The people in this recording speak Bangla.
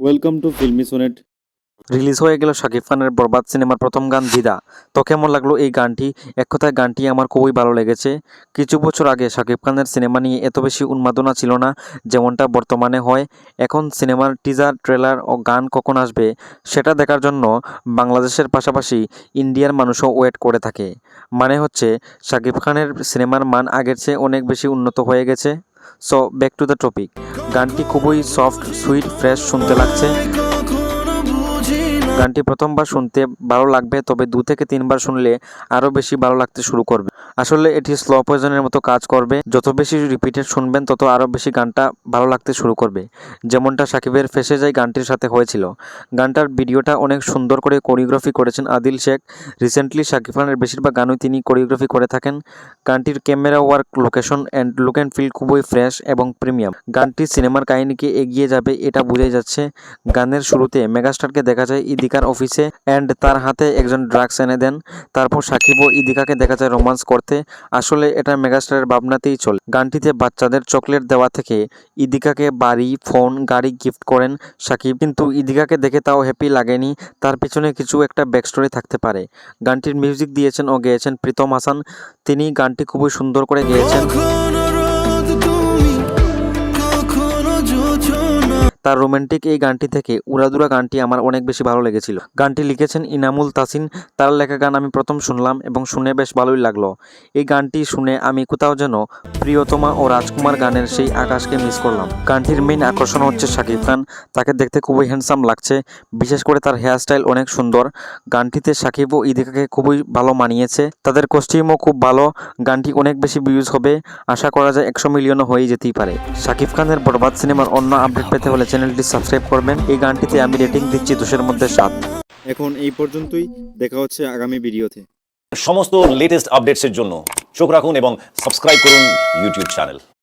Welcome to filmy sonnet release হয়ে গেল শাকিব খানের বরবাদ সিনেমার প্রথম গান দিদা। তো কেমন লাগল এই গানটি? এক কথায় গানটি আমার খুবই ভালো লেগেছে। কিছু বছর আগে শাকিব খানের সিনেমা নিয়ে এত বেশি উন্মাদনা ছিল না, যেমনটা বর্তমানে হয়। এখন সিনেমার টিজার ট্রেলার ও গান কখন আসবে, সেটা দেখার জন্য বাংলাদেশের পাশাপাশি ইন্ডিয়ার মানুষও ওয়েট করে থাকে। মানে হচ্ছে শাকিব খানের সিনেমার মান আগের চেয়ে অনেক বেশি উন্নত হয়ে গেছে। So back to the topic গানটি খুবই সফট সুইট ফ্রেশ শুনতে লাগছে। গানটি প্রথমবার শুনতে ভালো লাগবে, তবে দু থেকে তিনবার শুনলে আরও বেশি ভালো লাগতে শুরু করবে। আসলে এটি স্লো পয়জনের মতো কাজ করবে। যত বেশি রিপিটেড শুনবেন, তত আরও বেশি গানটা ভালো লাগতে শুরু করবে। যেমনটা সাকিবের ফেসে যায় গানটির সাথে হয়েছিল। গানটার ভিডিওটা অনেক সুন্দর করে কোরিওগ্রাফি করেছেন আদিল শেখ। রিসেন্টলি সাকিব খানের বেশিরভাগ গানই তিনি কোরিওগ্রাফি করে থাকেন। গানটির camera work location and look and feel খুবই ফ্রেশ এবং প্রিমিয়াম গানটি সিনেমার কাহিনীকে এগিয়ে যাবে, এটা বুঝে যাচ্ছে। গানের শুরুতে মেগাস্টারকে দেখা যায় ইদিকার অফিসে অ্যান্ড তার হাতে একজন ড্রাগস এনে দেন। তারপর সাকিব ও ইদিকাকে দেখা যায় রোমান্স করতে। আসলে এটা মেগাস্টারের ভাবনাতেই চলে। গানটিতে বাচ্চাদের চকলেট দেওয়া থেকে ইদিকাকে বাড়ি, ফোন, গাড়ি গিফট করেন সাকিব। কিন্তু ইদিকাকে দেখে তাও হ্যাপি লাগেনি। তার পেছনে কিছু একটা ব্যাকস্টোরি থাকতে পারে। গানটির মিউজিক দিয়েছেন ও গেয়েছেন প্রীতম হাসান। তিনি গানটি খুবই সুন্দর করে গেয়েছেন। তার রোমান্টিক এই গানটি থেকে উড়াদুরা গানটি আমার অনেক বেশি ভালো লেগেছিল। গানটি লিখেছেন ইনামুল তাসিন। তার লেখা গান আমি প্রথম শুনলাম এবং শুনে বেশ ভালোই লাগল। এই গানটি শুনে আমি কোথাও যেন প্রিয়তমা ও রাজকুমার গানের সেই আকাশকে মিস করলাম। গানটির মেইন আকর্ষণ হচ্ছে শাকিব খান। তাকে দেখতে খুবই হ্যান্ডসাম লাগছে। বিশেষ করে তার হেয়ারস্টাইল অনেক সুন্দর। গানটিতে সাকিব ও ইদিকাকে খুবই ভালো মানিয়েছে। তাদের কস্টিউমও খুব ভালো। গানটি অনেক বেশি ভিউজ হবে। আশা করা যায় একশো মিলিয়নও হয়ে যেতেই পারে। শাকিব খানের বরবাদ সিনেমার অন্য আপডেট পেতে হলে চ্যানেলটি সাবস্ক্রাইব করবেন। এই গানটিতে আমি রেটিং দিচ্ছি দোষের মধ্যে সাত। এখন এই পর্যন্তই। দেখা হচ্ছে আগামী ভিডিওতে। সমস্ত লেটেস্ট আপডেটসের জন্য চোখ রাখুন এবং সাবস্ক্রাইব করুন ইউটিউব চ্যানেল